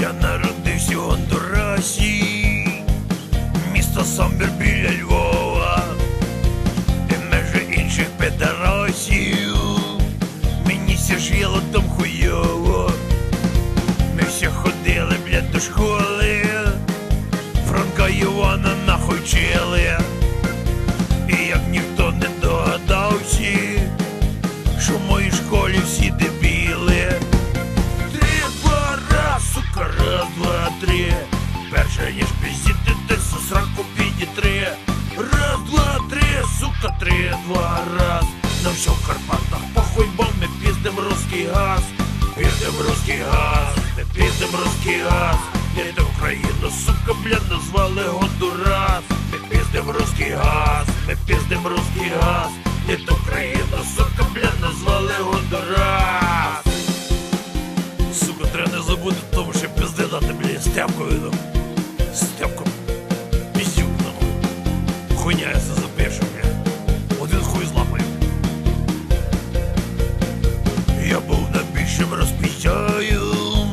Я народився в Гондурасі, місто Самбір біля Львова, де межі інших педерасів. Мені ся жило там хуйово. Ми всі ходили, блядь, до школи. Франка Івана нахуй вчили. Піздіти, сраку підітри. Раз, два, три, сука, три, два, раз. На все в Карпатах похуй, бо ми піздим русський газ. Піздим русський газ, ми піздим русський газ. Дайте Україну, сука, бля, назвали Гондурас. Ми піздим русський газ, ми піздим русський газ. Дайте Україну, сука, бля, назвали Гондурас. Сука, треба не забути тому, що пізди дати, блядь, стяпкою Хуйня я це запишу, блядь. Один хуй зламив. Я був найбільшим розпіздяєм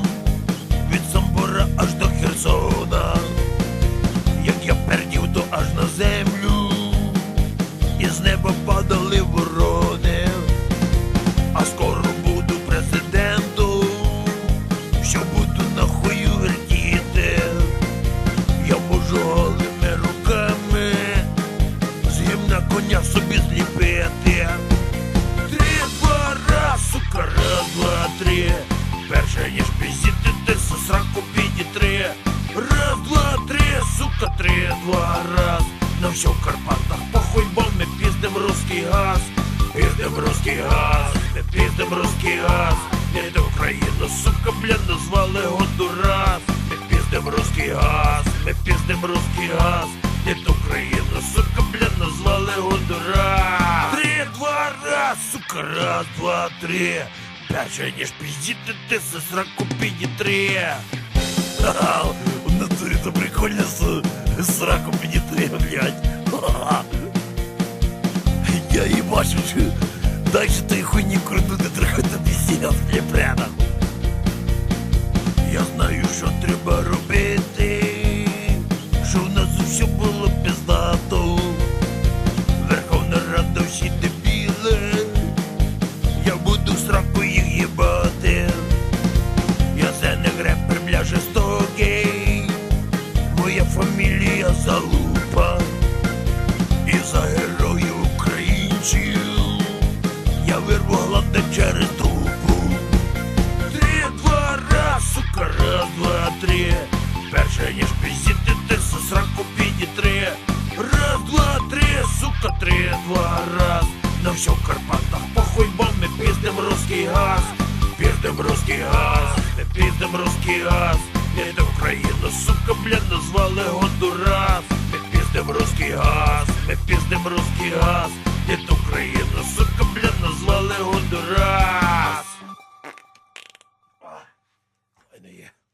від Самбора аж до Херсона. Як я пердів, то аж на землю. І з неба падали ворони. Сука, три, два, раз. На все в Карпатах похуй, бо ми піздим русський газ. Піздим русський газ, ми піздим русський газ. Дайте Україну, сука, бля, назвали Гондурас. Ми піздим русський газ, ми піздим русський газ. Дайте Україну, сука, бля, назвали Гондурас. Три, два, раз, сука, раз, два, три. Перше, ніж піздіти, ти сраку підітри. Ха-ха, в натурі прикольно з сраку підійти, блядь. Я і бачу, що дальше ти хуйні крутити трохи на пісня, блядь, прямо. Я знаю, що треба робити, за героїв українців я вирву гладе через трубу. Три, два, раз, сука, раз, два, три. Перше ніж піздіти, ти со сраку підітри. Раз, два, три, сука, три, два, раз. На все в Карпатах похуй, бо ми піздим русський газ. Піздим русський газ, ми піздим русський газ. Дайте Україну, сука, бля, назвали Гондурас. Ми піздим русський газ, ми піздим русський газ. Дайте Україну, сука, бля, назвали Гондурас.